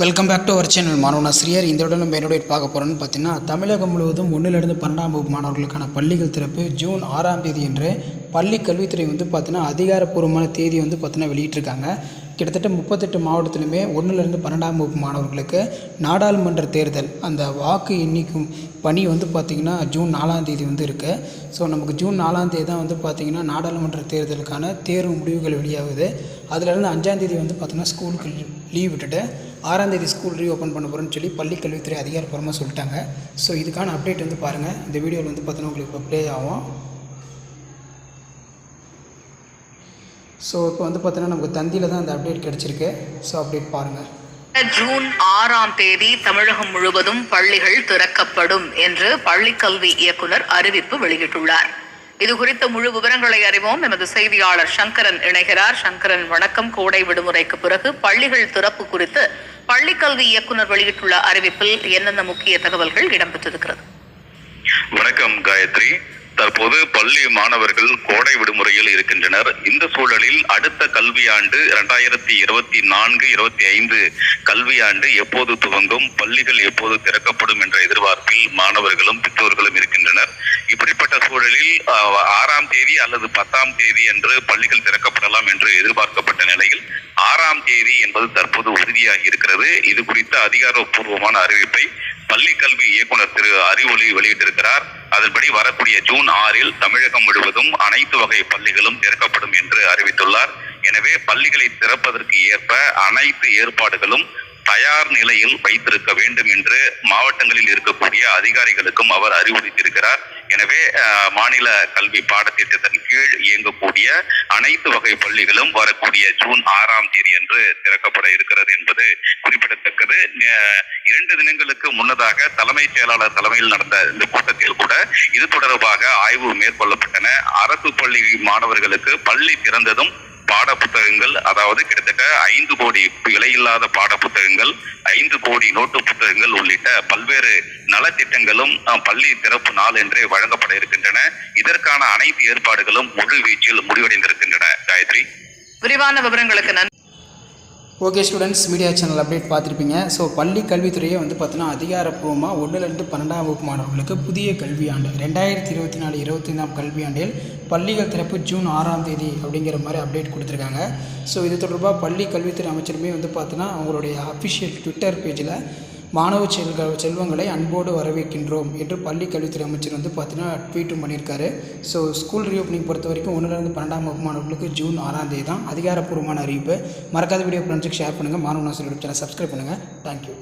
Welcome back to our channel மாணவனாசிரியர் இந்த உடனே என்னுடைய பார்க்க போகிறோன்னு பார்த்தீங்கன்னா தமிழகம் முழுவதும் ஒன்றிலிருந்து பன்னெண்டாம் வகுப்பு மாணவர்களுக்கான பள்ளிகள் திறப்பு ஜூன் ஆறாம் தேதி என்று பள்ளி கல்வித்துறை வந்து பார்த்தீங்கன்னா அதிகாரப்பூர்வமான தேதி வந்து பார்த்தீங்கன்னா வெளியிட்டிருக்காங்க. கிட்டத்தட்ட முப்பத்தெட்டு மாவட்டத்திலுமே ஒன்றிலிருந்து பன்னெண்டாம் வகுப்பு மாணவர்களுக்கு நாடாளுமன்ற தேர்தல் அந்த வாக்கு எண்ணிக்கும் பணி வந்து பார்த்திங்கன்னா ஜூன் நாலாம் தேதி வந்து இருக்குது ஸோ நமக்கு ஜூன் நாலாம் தேதி தான் வந்து பார்த்திங்கன்னா நாடாளுமன்ற தேர்தலுக்கான தேர்வு முடிவுகள் வெளியாகுது. அதுலேருந்து அஞ்சாம் தேதி வந்து பார்த்திங்கன்னா ஸ்கூலுக்கு லீவ் விட்டுட்டு ஆறாம் தேதி ஸ்கூல் ரீஓப்பன் பண்ண போகிறோன்னு சொல்லி பள்ளி கல்வித்துறை அதிகாரப்பூர்வமாக சொல்லிட்டாங்க. ஸோ இதுக்கான அப்டேட் வந்து பாருங்கள் இந்த வீடியோவில் வந்து பார்த்தீங்கன்னா உங்களுக்கு இப்போ ப்ளே ஆகும். ஸோ இப்போ வந்து பார்த்தீங்கன்னா நமக்கு தந்தியில் தான் அந்த அப்டேட் கிடச்சிருக்கு. ஸோ அப்டேட் பாருங்கள் ஜூன் ஆறாம் தேதி தமிழகம் முழுவதும் பள்ளிகள் திறக்கப்படும் என்று பள்ளிக்கல்வி இயக்குனர் அறிவிப்பு வெளியிட்டுள்ளார். இது குறித்த முழு விவரங்களை அறிவோம். எமது செய்தியாளர் சங்கரன் இணைகிறார். சங்கரன் வணக்கம். கோடை விடுமுறைக்கு பிறகு பள்ளிகள் திறப்பு குறித்து பள்ளிக்கல்வி இயக்குனர் வெளியிட்டுள்ள அறிவிப்பில் என்னென்ன முக்கிய தகவல்கள் இடம்பெற்றிருக்கிறது? வணக்கம் காயத்ரி. தற்போது பள்ளி மாணவர்கள் கோடை விடுமுறையில் இருக்கின்றனர். இந்த சூழலில் அடுத்த கல்வியாண்டு இரண்டாயிரத்தி இருபத்தி நான்கு இருபத்தி ஐந்து கல்வியாண்டு எப்போது துவங்கும் பள்ளிகள் எப்போது திறக்கப்படும் என்ற எதிர்பார்ப்பில் மாணவர்களும் பெற்றோர்களும் இருக்கின்றனர். இப்படிப்பட்ட சூழலில் ஆறாம் தேதி அல்லது பத்தாம் தேதி என்று பள்ளிகள் திறக்கப்படலாம் என்று எதிர்பார்க்கப்பட்ட நிலையில் ஆறாம் தேதி என்பது தற்போது உறுதியாகி இருக்கிறது. இது குறித்த அதிகாரப்பூர்வமான அறிவிப்பை பள்ளி கல்வி இயக்குனர் திரு அறிவொளி வெளியிட்டிருக்கிறார். அதன்படி வரக்கூடிய ஜூன் ஆறில் தமிழகம் முழுவதும் அனைத்து வகை பள்ளிகளும் திறக்கப்படும் என்று அறிவித்துள்ளார். எனவே பள்ளிகளை திறப்பதற்கு ஏற்ப அனைத்து ஏற்பாடுகளும் தயார் நிலையில் வைத்திருக்க வேண்டும் என்று மாவட்டங்களில் இருக்கக்கூடிய அதிகாரிகளுக்கும் அவர் அறிவுறுத்தியிருக்கிறார். எனவே மாநில கல்வி பாடத்திட்டத்தின் கீழ் இயங்கக்கூடிய அனைத்து வகை பள்ளிகளும் வரக்கூடிய ஜூன் ஆறாம் தேதி என்று திறக்கப்பட இருக்கிறது என்பது குறிப்பிடத்தக்கது. இரண்டு தினங்களுக்கு முன்னதாக தலைமைச் செயலாளர் தலைமையில் நடந்த இந்த கூட்டத்தில் கூட இது தொடர்பாக ஆய்வு மேற்கொள்ளப்பட்டன. அரசு பள்ளி மாணவர்களுக்கு பள்ளி திறந்ததும் பாட புத்தகங்கள் அதாவது கிட்டத்தட்ட ஐந்து கோடி விலையில்லாத பாட புத்தகங்கள் ஐந்து கோடி நோட்டு புத்தகங்கள் உள்ளிட்ட பல்வேறு நலத்திட்டங்களும் பள்ளி திறப்பு நாள் என்றே வழங்கப்பட இருக்கின்றன. இதற்கான அனைத்து ஏற்பாடுகளும் முழு வீச்சில் முடிவடைந்திருக்கின்றன. காயத்ரி. விரிவான விவரங்களுக்கு நன்றி. Okay students media channel update பார்த்துருப்பீங்க. ஸோ பள்ளி கல்வித்துறையை வந்து பார்த்தீங்கன்னா அதிகாரப்பூர்வமாக ஒன்றுலேருந்து பன்னெண்டாம் வகுப்பு மாணவர்களுக்கு புதிய கல்வியாண்டு ரெண்டாயிரத்தி இருபத்தி நாலு இருபத்தைந்தாம் கல்வியாண்டில் பள்ளிகள் திறப்பு ஜூன் ஆறாம் தேதி அப்படிங்கிற மாதிரி அப்டேட் கொடுத்துருக்காங்க. ஸோ இது தொடர்பாக பள்ளி கல்வித்துறை அமைச்சருமே வந்து பார்த்தீங்கன்னா அவங்களுடைய அஃபிஷியல் ட்விட்டர் பேஜில் மாணவ செல்கள் செல்வங்களை அன்போடு வரவேற்கின்றோம் என்று பள்ளி கல்வித்துறை அமைச்சர் வந்து பார்த்தீங்கன்னா ட்வீட்டும் பண்ணியிருக்காரு. ஸோ ஸ்கூல் ரீஓப்பனிங் பொறுத்த வரைக்கும் ஒன்றிலிருந்து பன்னெண்டாம் வகுப்பு மாணவர்களுக்கு ஜூன் ஆறாம் தேதி தான் அதிகாரப்பூர்வமான அறிவிப்பு. மறக்காத வீடியோ ஃப்ரெண்ட்ஸுக்கு ஷேர் பண்ணுங்கள் மாணவ சேனல் சப்ஸ்கிரைப் பண்ணுங்கள் தேங்க்யூ